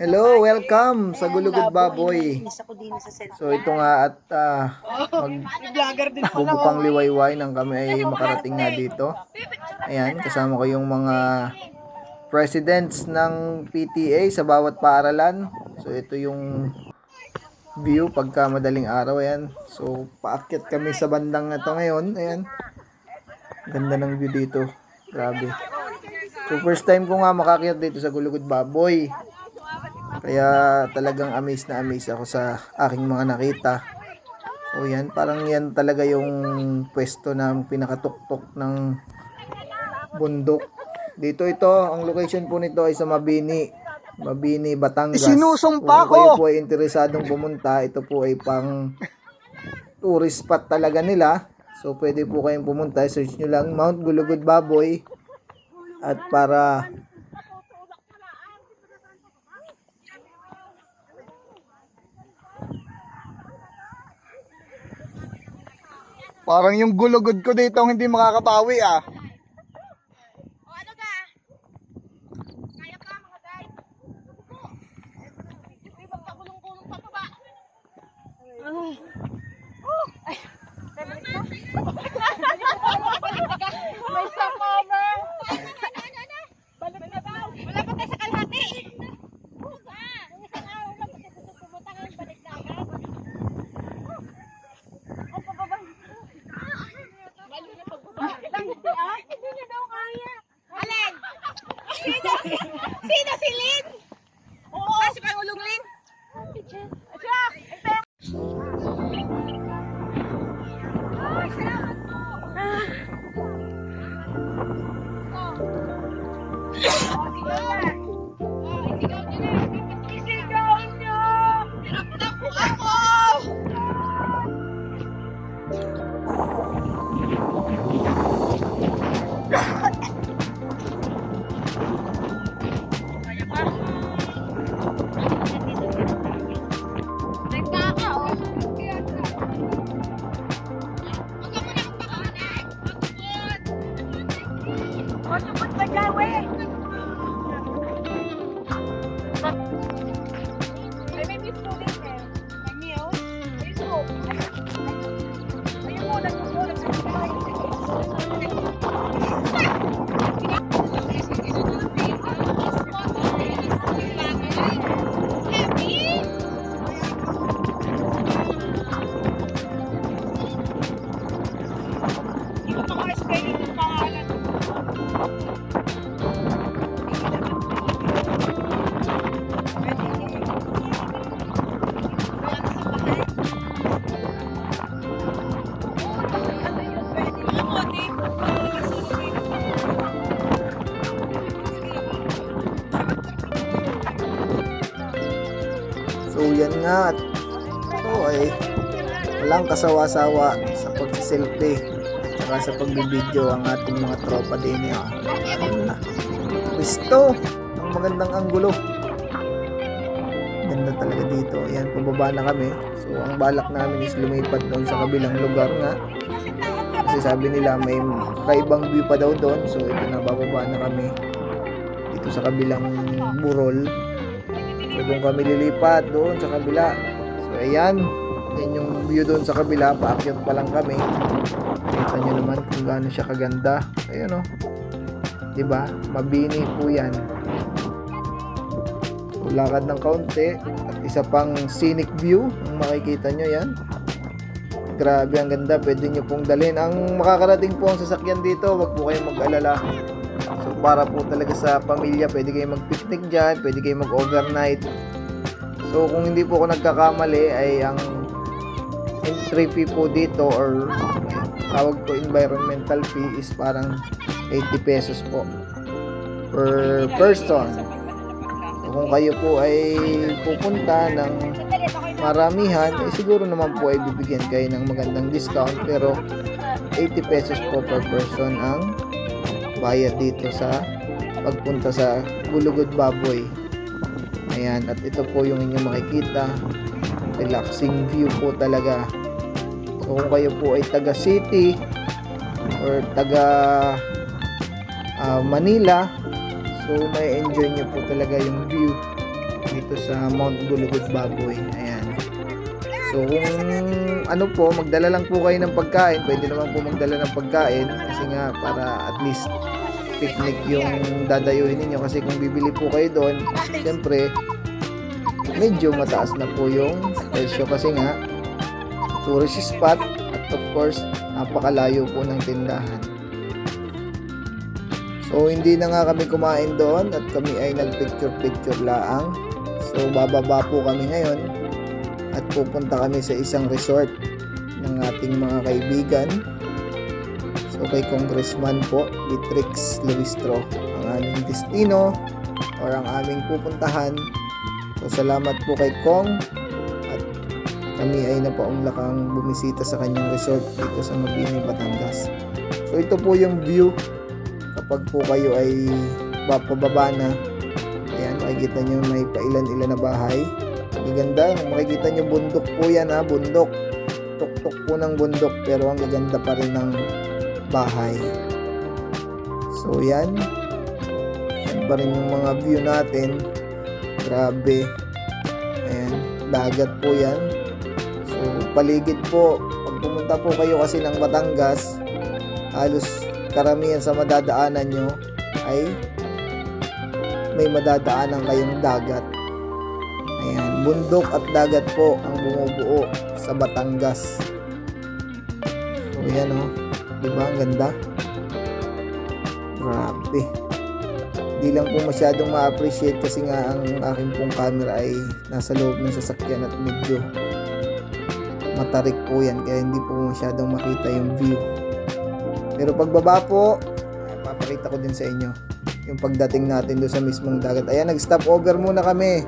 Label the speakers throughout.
Speaker 1: Hello, welcome sa Gulugod Baboy. So ito nga at ah, mag bubukang liwayway nang kami ay makarating nga dito. Ayan, kasama ko yung mga presidents ng PTA sa bawat paaralan. So ito yung view pagka madaling araw ayan. So paakyat kami sa bandang na to ngayon. Ayan. Ganda ng view dito. Grabe. So first time ko nga makakyat dito sa Gulugod Baboy. Kaya talagang amazed na amazed ako sa aking mga nakita. So yan, parang yan talaga yung pwesto ng pinakatuktok ng bundok. Dito ito, ang location po nito ay sa Mabini. Mabini, Batangas.
Speaker 2: Sinusumpa
Speaker 1: Kung kayo
Speaker 2: ko!
Speaker 1: po ay interesadong pumunta, ito po ay pang tourist spot talaga nila. So pwede po kayong pumunta, search nyo lang Mount Gulugod Baboy. At para
Speaker 2: Parang yung gulugod ko dito hindi makakabawi ah.
Speaker 3: O ano ka? Kaya ka mga guys. Hindi magkakulong-kulong pa ba? May sakama. Balik na daw. Wala pa tayo sa kalahati. Buka. Yung isang araw lang kasi gusto pumunta ngayon balik na agad. Ay, pababa. Balik na pagbaba. Lang, hindi ah. Hindi niya daw kaya. Alin? Sino? Sino si Lin? Oo. Ah, si Pangulong Lin? Siya.
Speaker 1: So yan nga at ito ay walang kasawa-sawa sa pagsiselfie at sa pagbibideo ang ating mga tropa din yun. Ano na. Pwesto! Ang magandang anggulo. Ganda talaga dito. Ayan, pababa na kami. So ang balak namin is lumipat doon sa kabilang lugar nga. Kasi sabi nila may kakaibang view pa daw doon. So ito na, bababa na kami dito sa kabilang burol. So doon kami lilipat doon sa kabila. So ayan, yan yung view doon sa kabila. Paakyat pa lang kami. Kita nyo naman kung gaano siya kaganda. Ayan o. Oh. 'Di ba? Mabini po yan. So, lakad ng kaunti. At isa pang scenic view. Ang makikita nyo yan. Grabe ang ganda. Pwede nyo pong dalhin. Ang makakarating po ang sasakyan dito. Huwag po kayong mag-alala. Para po talaga sa pamilya, pwede kayo mag-picnic dyan, pwede kayo mag-overnight. So kung hindi po ako nagkakamali ay ang entry fee po dito or tawag ko environmental fee is parang 80 pesos po per person. So kung kayo po ay pupunta ng maramihan, eh, siguro naman po ay bibigyan kayo ng magandang discount pero 80 pesos po per person ang bayad dito sa pagpunta sa Gulugod Baboy. Ayan, at ito po yung inyong makikita. Relaxing view po talaga. So kung kayo po ay taga city or taga ah, Manila, so may enjoy nyo po talaga yung view dito sa Mount Gulugod Baboy. Ayan. So kung ano po, magdala lang po kayo ng pagkain. Pwede naman po magdala ng pagkain kasi nga para at least picnic yung dadayuhin ninyo kasi kung bibili po kayo doon, syempre medyo mataas na po yung presyo kasi nga tourist spot at of course napakalayo po ng tindahan. So hindi na nga kami kumain doon at kami ay nagpicture-picture laang. So bababa po kami ngayon pupunta kami sa isang resort ng ating mga kaibigan. So kay Congressman po, Beatrix Luistro, ang aming destino or ang aming pupuntahan. So salamat po kay Kong at kami ay napaunlakang bumisita sa kanyang resort dito sa Mabini, Batangas. So ito po yung view kapag po kayo ay papababa na. Ayan, makikita nyo may pailan-ilan na bahay. Ang ganda, makikita nyo bundok po yan ha, bundok. Tuktok po ng bundok pero ang gaganda pa rin ng bahay. So yan. Yan pa rin yung mga view natin. Grabe. Ayan, dagat po yan. So paligid po, pag pumunta po kayo kasi ng Batangas, halos karamihan sa madadaanan nyo ay may madadaanan kayong dagat. Bundok at dagat po ang bumubuo sa Batangas. So yan o, di ba ang ganda? Grabe. Di lang po masyadong ma-appreciate kasi nga ang aking pong camera ay nasa loob ng sasakyan at medyo matarik po yan kaya hindi po masyadong makita yung view. Pero pagbaba po, papakita ko din sa inyo yung pagdating natin doon sa mismong dagat. Ayan, nag-stop over muna kami.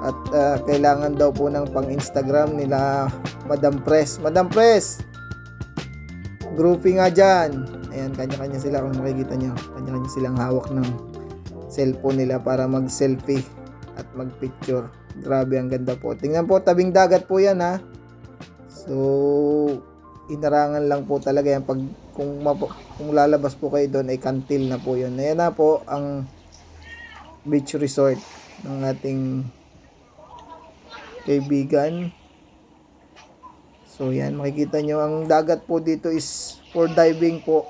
Speaker 1: At ah, kailangan daw po ng pang-Instagram nila Madam Press. Madam Press! Grouping nga dyan. Ayan, kanya-kanya sila kung makikita nyo. Kanya-kanya silang hawak ng cellphone nila para mag-selfie at mag-picture. Grabe, ang ganda po. Tingnan po, tabing dagat po yan ha. So, inarangan lang po talaga yan pag kung, mapo, kung lalabas po kayo doon ay kantil na po yun. Ayan na po ang beach resort ng ating kaibigan. So yan, makikita nyo ang dagat po dito is for diving po.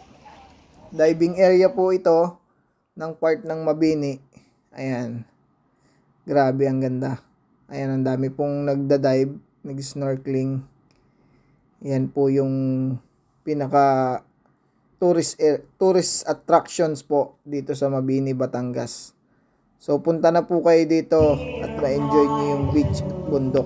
Speaker 1: Diving area po ito ng part ng Mabini. Ayan. Grabe ang ganda. Ayan, ang dami pong nagda-dive, nag-snorkeling. Yan po yung pinaka tourist air, tourist attractions po dito sa Mabini, Batangas. So punta na po kayo dito at ma-enjoy niyo yung beach at bundok.